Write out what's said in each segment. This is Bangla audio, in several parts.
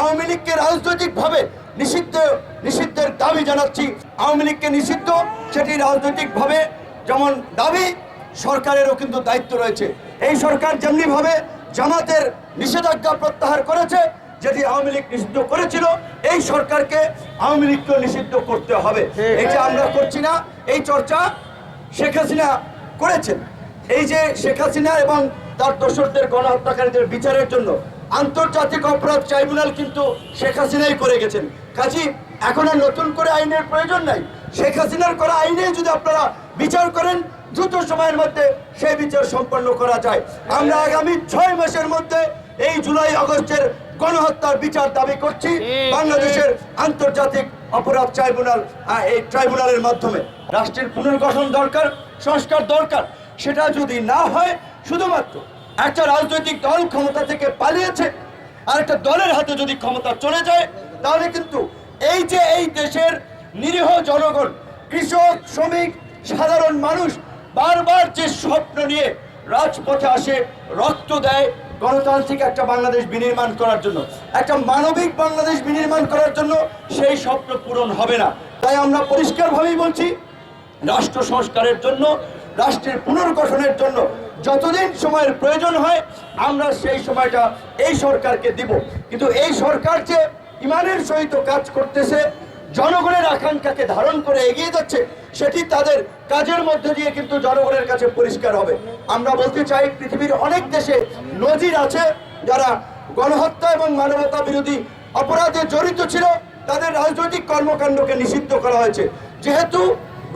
আওয়ামী লীগকে রাজনৈতিকভাবে নিষিদ্ধ নিষিদ্ধের দাবি জানাচ্ছি। আওয়ামী লীগকে নিষিদ্ধ সেটি রাজনৈতিকভাবে যেমন দাবি সরকারেরও কিন্তু দায়িত্ব রয়েছে। এই সরকার যেমনিভাবে জামাতের নিষেধাজ্ঞা প্রত্যাহার করেছে যেটি আওয়ামী লীগ নিষিদ্ধ করেছিল এই সরকারকে আওয়ামী লীগকে নিষিদ্ধ করতে হবে। এটা আমরা করছি না এই চর্চা শেখ হাসিনা করেছেন। এই যে শেখ হাসিনা এবং তার দোসরদের গণহত্যাকারীদের বিচারের জন্য আন্তর্জাতিক অপরাধ ট্রাইব্যুনাল কিন্তু শেখ হাসিনাই করে গেছেন। কাজী এখন আর নতুন করে আইনের প্রয়োজন নাই। শেখ হাসিনার করা আইনে যদি আপনারা বিচার করেন দ্রুত সময়ের মধ্যে সেই বিচার সম্পন্ন করা যায়। আমরা আগামী ছয় মাসের মধ্যে এই জুলাই আগস্টের গণহত্যার বিচার দাবি করছি বাংলাদেশের আন্তর্জাতিক অপরাধ ট্রাইব্যুনাল এই ট্রাইব্যুনালের মাধ্যমে। রাষ্ট্রের পুনর্গঠন দরকার সংস্কার দরকার। সেটা যদি না হয় শুধুমাত্র একটা রাজনৈতিক দল ক্ষমতা থেকে পালিয়েছে, আর একটা দলের হাতে যদি ক্ষমতা চলে যায়, তাহলে কিন্তু এই যে এই দেশের নিরীহ জনগণ, কৃষক, শ্রমিক, সাধারণ মানুষ, বারবার যে স্বপ্ন নিয়ে রাজপথে আসে, রক্ত দেয় গণতান্ত্রিক একটা বাংলাদেশ বিনির্মাণ করার জন্য, একটা মানবিক বাংলাদেশ বিনির্মাণ করার জন্য সেই স্বপ্ন পূরণ হবে না। তাই আমরা পরিষ্কারভাবেই বলছি, রাষ্ট্র সংস্কারের জন্য রাষ্ট্রের পুনর্গঠনের জন্য যতদিন সময়ের প্রয়োজন হয়, আমরা সেই সময়টা এই সরকারকে দিব। কিন্তু এই সরকার যে ইমানের সহিত কাজ করতেছে, জনগণের আকাঙ্ক্ষাকে ধারণ করে এগিয়ে যাচ্ছে, সেটি তাদের কাজের মধ্যে দিয়ে কিন্তু জনগণের কাছে পরিষ্কার হবে। আমরা বলতে চাই, পৃথিবীর অনেক দেশে নজির আছে, যারা গণহত্যা এবং মানবতা বিরোধী অপরাধে জড়িত ছিল, তাদের রাজনৈতিক কর্মকাণ্ডকে নিষিদ্ধ করা হয়েছে। যেহেতু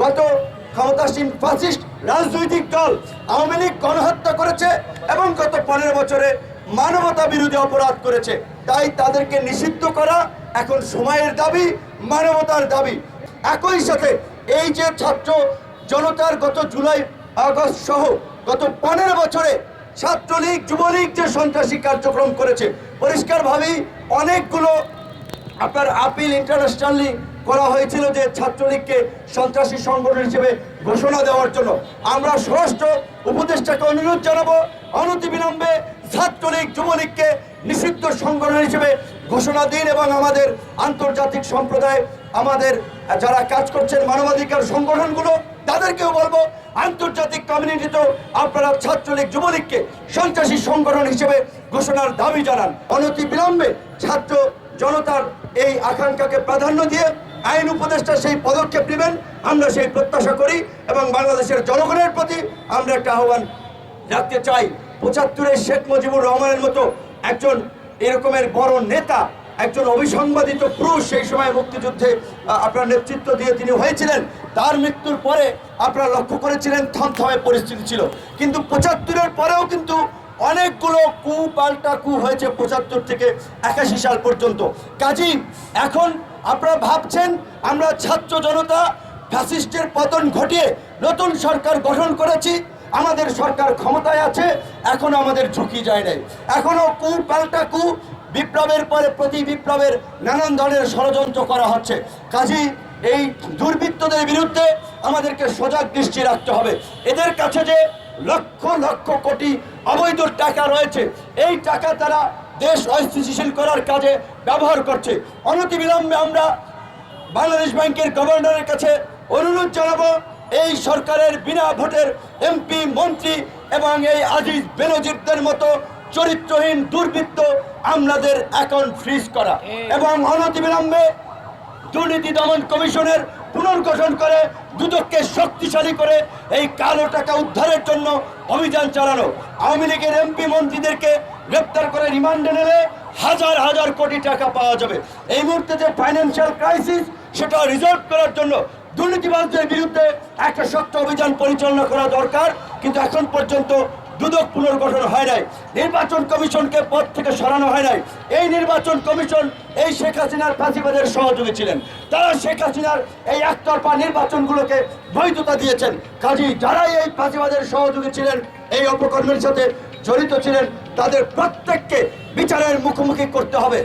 গত ক্ষমতাসীন ফাসিস্ট রাজনৈতিক দল আওয়ামী লীগ গণহত্যা করেছে এবং গত পনেরো বছরে মানবতা বিরোধী অপরাধ করেছে। তাই তাদেরকে নিষিদ্ধ করা এখন সময়ের দাবি, মানবতার দাবি। একই সাথে এই যে ছাত্র জনতার গত জুলাই, আগস্ট সহ গত পনেরো বছরে ছাত্রলীগ, যুবলীগ যে সন্ত্রাসী কার্যক্রম করেছে, পরিষ্কারভাবেই অনেকগুলো আপনার আপিল ইন্টারন্যাশনালি করা হয়েছিল যে ছাত্রলীগকে সন্ত্রাসী সংগঠন হিসেবে ঘোষণা দেওয়ার জন্য। আমরা স্বরাষ্ট্র উপদেষ্টাকে অনুরোধ জানাব, অনতিবিলম্বে ছাত্রলীগ, যুবলীগকে নিষিদ্ধ সংগঠন হিসেবে ঘোষণা দিন এবং আমাদের আন্তর্জাতিক সম্প্রদায়, আমাদের যারা কাজ করছেন মানবাধিকার সংগঠনগুলো, তাদেরকেও বলব, আন্তর্জাতিক কমিউনিটিতেও আপনারা ছাত্রলীগ, যুবলীগকে সন্ত্রাসী সংগঠন হিসেবে ঘোষণার দাবি জানান। অনতি বিলম্বে ছাত্র জনতার এই আকাঙ্ক্ষাকে প্রাধান্য দিয়ে আইন উপদেষ্টা সেই পদক্ষেপ নেবেন, আমরা সেই প্রত্যাশা করি এবং বাংলাদেশের জনগণের প্রতি আমরা একটা আহ্বান রাখতে চাই। পঁচাত্তরের শেখ মুজিবুর রহমানের মতো একজন এরকমের বড় নেতা, একজন অবিসংবাদিত পুরুষ সেই সময় মুক্তিযুদ্ধে আপনার নেতৃত্ব দিয়ে তিনি হয়েছিলেন। তার মৃত্যুর পরে আপনারা লক্ষ্য করেছিলেন থমথমে পরিস্থিতি ছিল। কিন্তু পঁচাত্তরের পরেও কিন্তু অনেকগুলো কু পাল্টা কু হয়েছে পঁচাত্তর থেকে একাশি সাল পর্যন্ত। কাজী, এখন আপনারা ভাবছেন আমরা ছাত্র জনতা ফ্যাসিস্টের পতন ঘটিয়ে নতুন সরকার গঠন করেছি, আমাদের সরকার ক্ষমতায় আছে, এখনও আমাদের ঝুঁকি যায় নাই। এখনও কু পাল্টা কু বিপ্লবের পরে প্রতি বিপ্লবের নানান ধরনের ষড়যন্ত্র করা হচ্ছে। কাজী, এই দুর্বৃত্তদের বিরুদ্ধে আমাদেরকে সজাগ দৃষ্টি রাখতে হবে। এদের কাছে যে লক্ষ লক্ষ কোটি অবৈধ টাকা রয়েছে। এই টাকা তারা দেশ অস্থিতিশীল করার কাজে ব্যবহার করছে। অনতি অনতিবিলম্বে আমরা বাংলাদেশ ব্যাংকের গভর্নরের কাছে অনুরোধ জানাব এই সরকারের বিনা ভোটের এমপি মন্ত্রী এবং এই আজিজ বেনজিরদের মতো চরিত্রহীন দুর্বৃত্ত আমলাদের অ্যাকাউন্ট ফ্রিজ করা। এবং অনতিবিলম্বে দুর্নীতি দমন কমিশনের পুনর্গঠন করে দুদককে শক্তিশালী করে এই কালো টাকা উদ্ধারের জন্য অভিযান চালানো। আওয়ামী লীগের এমপি মন্ত্রীদেরকে গ্রেপ্তার করে রিমান্ডে নিলে হাজার হাজার কোটি টাকা পাওয়া যাবে। এই মুহূর্তে যে ফাইন্যান্সিয়াল ক্রাইসিস সেটা রিজলভ করার জন্য দুর্নীতিবাজদের বিরুদ্ধে একটা শক্ত অভিযান পরিচালনা করা দরকার, কিন্তু এখন পর্যন্ত দুদক পুনর্গঠন হয় নাই। নির্বাচন কমিশনকে পদ থেকে সরানো হয় নাই। এই নির্বাচন কমিশন এই শেখ হাসিনার ফাঁসিবাদের সহযোগী ছিলেন। তারা শেখ হাসিনার এই একতরফা নির্বাচনগুলোকে বৈধতা দিয়েছেন। কাজী যারাই এই ফাঁসিবাদের সহযোগী ছিলেন, এই অপকর্মের সাথে জড়িত ছিলেন, তাদের প্রত্যেককে বিচারের মুখোমুখি করতে হবে।